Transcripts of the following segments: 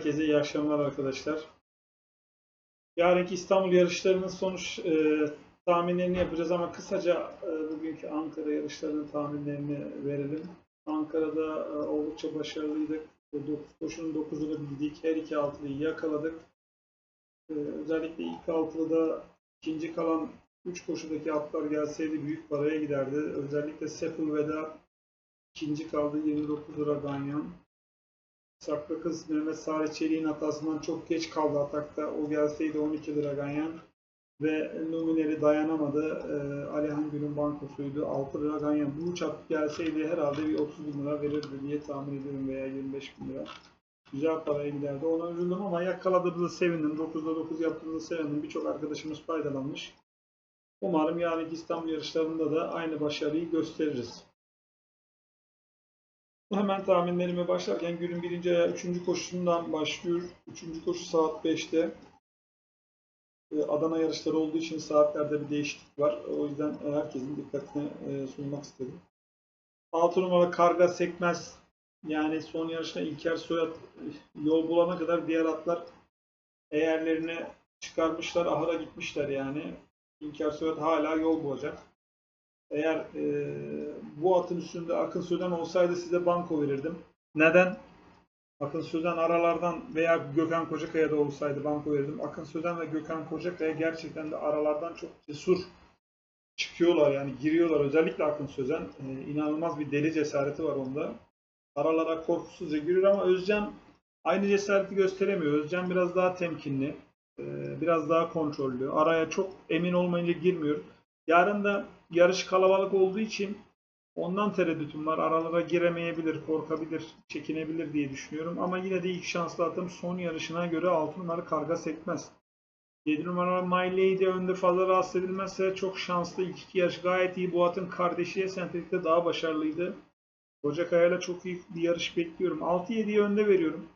Herkese iyi akşamlar arkadaşlar. Yarınki İstanbul yarışlarının sonuç e, tahminlerini yapacağız ama kısaca e, bugünkü Ankara yarışlarının tahminlerini verelim. Ankara'da e, oldukça başarılıydık. 9 koşunun 9'unu bildik. Her iki altılıyı yakaladık. E, özellikle ilk altılıda ikinci kalan 3 koşudaki atlar gelseydi büyük paraya giderdi. Özellikle Sepulveda ikinci kaldı 29 lira Ganyan. Saklı kız Mehmet Salih Çelik'in hatasından çok geç kaldı atakta. O gelseydi 12 lira Ganyan. Ve Lumineri dayanamadı. Ee, Alihan Gül'ün bankosuydu. 6 lira Ganyan. Bu uçak gelseydi herhalde bir 30 bin lira verirdi diye tahmin ediyorum veya 25 bin lira. Güzel paraya giderdi. Ona üzüldüm ama yakaladığımızda sevindim. 9'da 9 yaptığımızda sevindim. Birçok arkadaşımız faydalanmış. Umarım yarınki İstanbul yarışlarında da aynı başarıyı gösteririz. Hemen tahminlerime başlarken günün birinci ayağı üçüncü koşusundan başlıyor. Üçüncü koşu saat 5'te. Ee, Adana yarışları olduğu için saatlerde bir değişiklik var. O yüzden herkesin dikkatine e, sunmak istedim. 6 numara Karga Sekmez. Yani son yarışta İlker Soyat e, yol bulana kadar diğer atlar eğerlerini çıkarmışlar, ahıra gitmişler yani. İlker Soyat hala yol bulacak. Eğer e, bu atın üstünde Akın Sözen olsaydı size banko verirdim. Neden? Akın Sözen aralardan veya Gökhan Kocakaya da olsaydı banko verirdim. Akın Sözen ve Gökhan Kocakaya gerçekten de aralardan çok cesur çıkıyorlar yani giriyorlar. Özellikle Akın Sözen e, inanılmaz bir deli cesareti var onda. Aralara korkusuzca giriyor ama Özcan aynı cesareti gösteremiyor. Özcan biraz daha temkinli, e, biraz daha kontrollü. Araya çok emin olmayınca girmiyor. Yarın da yarış kalabalık olduğu için ondan tereddütüm var. Aralara giremeyebilir, korkabilir, çekinebilir diye düşünüyorum. Ama yine de ilk şanslı atım son yarışına göre 6 numara karga sekmez. 7 numara My Lady önde fazla rahatsız edilmezse çok şanslı. İlk iki yarış gayet iyi. Bu atın kardeşi sentetikte daha başarılıydı. Kocakaya'yla çok iyi bir yarış bekliyorum. 6-7'yi önde veriyorum.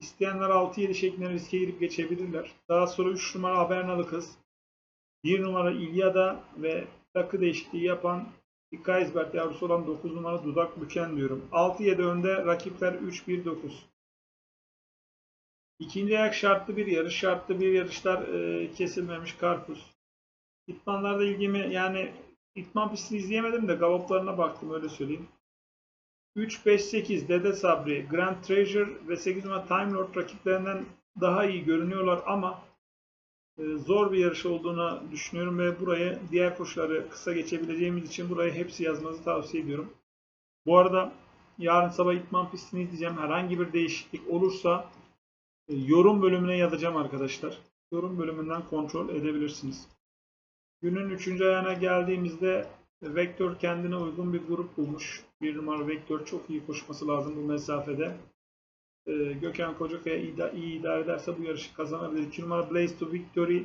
İsteyenler 6-7 şeklinde riske girip geçebilirler. Daha sonra 3 numara Abernalı kız. 1 numara İlyada ve takı değişikliği yapan Kaisbert yavrusu olan 9 numara Dudak Büken diyorum. 6-7 önde rakipler 3-1-9. İkinci ayak şartlı bir yarış. Şartlı bir yarışlar e, kesilmemiş karpuz. İtmanlarda ilgimi yani itman pistini izleyemedim de galoplarına baktım öyle söyleyeyim. 3-5-8 Dede Sabri, Grand Treasure ve 8 numara Time Lord rakiplerinden daha iyi görünüyorlar ama zor bir yarış olduğunu düşünüyorum ve burayı diğer koşuları kısa geçebileceğimiz için burayı hepsi yazmanızı tavsiye ediyorum. Bu arada yarın sabah itman pistini izleyeceğim. Herhangi bir değişiklik olursa e, yorum bölümüne yazacağım arkadaşlar. Yorum bölümünden kontrol edebilirsiniz. Günün 3. ayağına geldiğimizde Vektör kendine uygun bir grup bulmuş. Bir numara Vektör çok iyi koşması lazım bu mesafede. Ee, Gökhan Kocakaya iyi, iyi idare ederse bu yarışı kazanabilir. 2 numara Blaze to Victory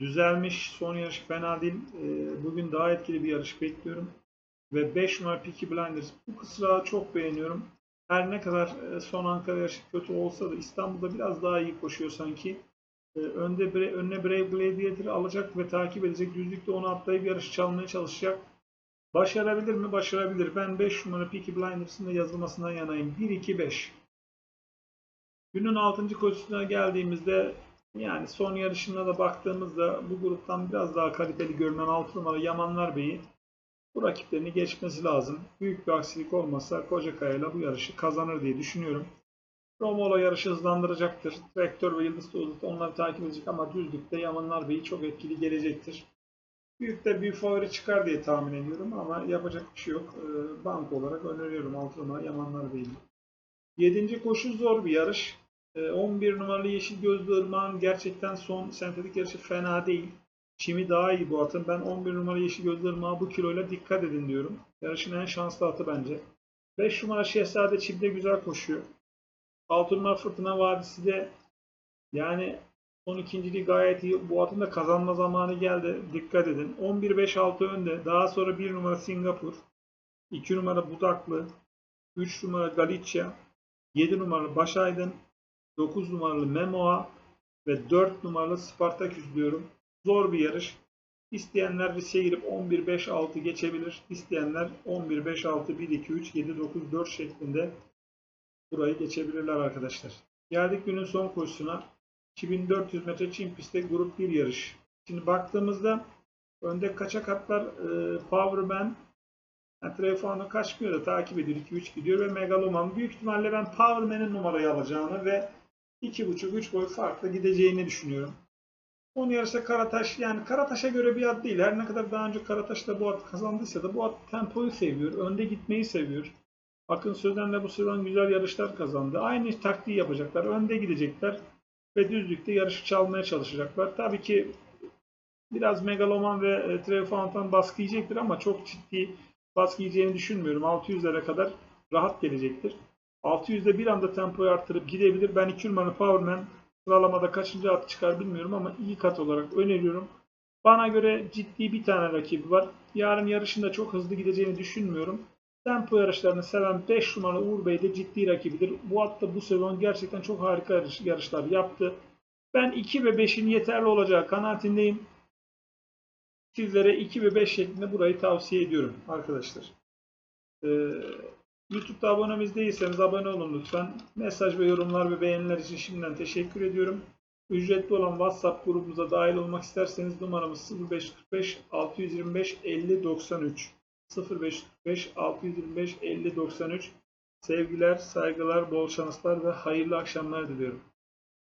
düzelmiş. Son yarış fena değil. Ee, bugün daha etkili bir yarış bekliyorum. Ve 5 numara Peaky Blinders. Bu kısrağı çok beğeniyorum. Her ne kadar e, son Ankara yarışı kötü olsa da İstanbul'da biraz daha iyi koşuyor sanki. Ee, önde önüne Brave Gladiator'ı alacak ve takip edecek. Düzlükte onu atlayıp yarış çalmaya çalışacak. Başarabilir mi? Başarabilir. Ben 5 numara Peaky Blinders'ın da yazılmasından yanayım. 1-2-5. Günün 6. koşusuna geldiğimizde yani son yarışına da baktığımızda bu gruptan biraz daha kaliteli görünen 6 numara Yamanlar Bey'i bu rakiplerini geçmesi lazım. Büyük bir aksilik olmasa Kocakaya ile bu yarışı kazanır diye düşünüyorum. Romola yarışı hızlandıracaktır. Traktör ve Yıldız Tuzlut onları takip edecek ama düzlükte Yamanlar Bey'i çok etkili gelecektir. Büyük de bir favori çıkar diye tahmin ediyorum ama yapacak bir şey yok. Ee, bank olarak öneriyorum 6 numara Yamanlar Bey'i. 7. koşu zor bir yarış. 11 numaralı Yeşil Gözlü Irmak'ın gerçekten son sentetik yarışı fena değil. Çimi daha iyi bu atın. Ben 11 numaralı Yeşil Gözlü Irmak'a bu kiloyla dikkat edin diyorum. Yarışın en şanslı atı bence. 5 numara Şehzade Çim'de güzel koşuyor. 6 numara Fırtına Vadisi de yani son ikinciliği gayet iyi. Bu atın da kazanma zamanı geldi. Dikkat edin. 11-5-6 önde. Daha sonra 1 numara Singapur. 2 numara Budaklı. 3 numara Galicia. 7 numaralı Başaydın. 9 numaralı Memoa ve 4 numaralı Spartaküs diyorum. Zor bir yarış. İsteyenler riske girip 11-5-6 geçebilir. İsteyenler 11-5-6, 1-2-3, 7-9-4 şeklinde burayı geçebilirler arkadaşlar. Geldik günün son koşusuna. 2400 metre çim pistte grup 1 yarış. Şimdi baktığımızda önde kaçak atlar e, Powerman yani Trefon'u kaçmıyor da takip ediyor. 2-3 gidiyor ve Megaloman. Büyük ihtimalle ben Powerman'in numarayı alacağını ve 2.5-3 boy farklı gideceğini düşünüyorum. Onun yarışı Karataş yani Karataş'a göre bir at değil. Her ne kadar daha önce Karataş'ta bu at kazandıysa da bu at tempoyu seviyor. Önde gitmeyi seviyor. Akın Sözen de bu sezon güzel yarışlar kazandı. Aynı taktiği yapacaklar. Önde gidecekler ve düzlükte yarışı çalmaya çalışacaklar. Tabii ki biraz Megaloman ve e, Trevor Fountain baskı yiyecektir ama çok ciddi baskı yiyeceğini düşünmüyorum. 600'lere kadar rahat gelecektir. 600'de bir anda tempoyu arttırıp gidebilir. Ben 2 numaralı Powerman sıralamada kaçıncı at çıkar bilmiyorum ama iyi kat olarak öneriyorum. Bana göre ciddi bir tane rakibi var. Yarın yarışında çok hızlı gideceğini düşünmüyorum. Tempo yarışlarını seven 5 numaralı Uğur Bey de ciddi rakibidir. Bu at da bu sezon gerçekten çok harika yarış- yarışlar yaptı. Ben 2 ve 5'in yeterli olacağı kanaatindeyim. Sizlere 2 ve 5 şeklinde burayı tavsiye ediyorum arkadaşlar. Ee, YouTube'da abonemiz değilseniz abone olun lütfen. Mesaj ve yorumlar ve beğeniler için şimdiden teşekkür ediyorum. Ücretli olan WhatsApp grubumuza dahil olmak isterseniz numaramız 0545 625 50 93. 0545 625 50 93. Sevgiler, saygılar, bol şanslar ve hayırlı akşamlar diliyorum.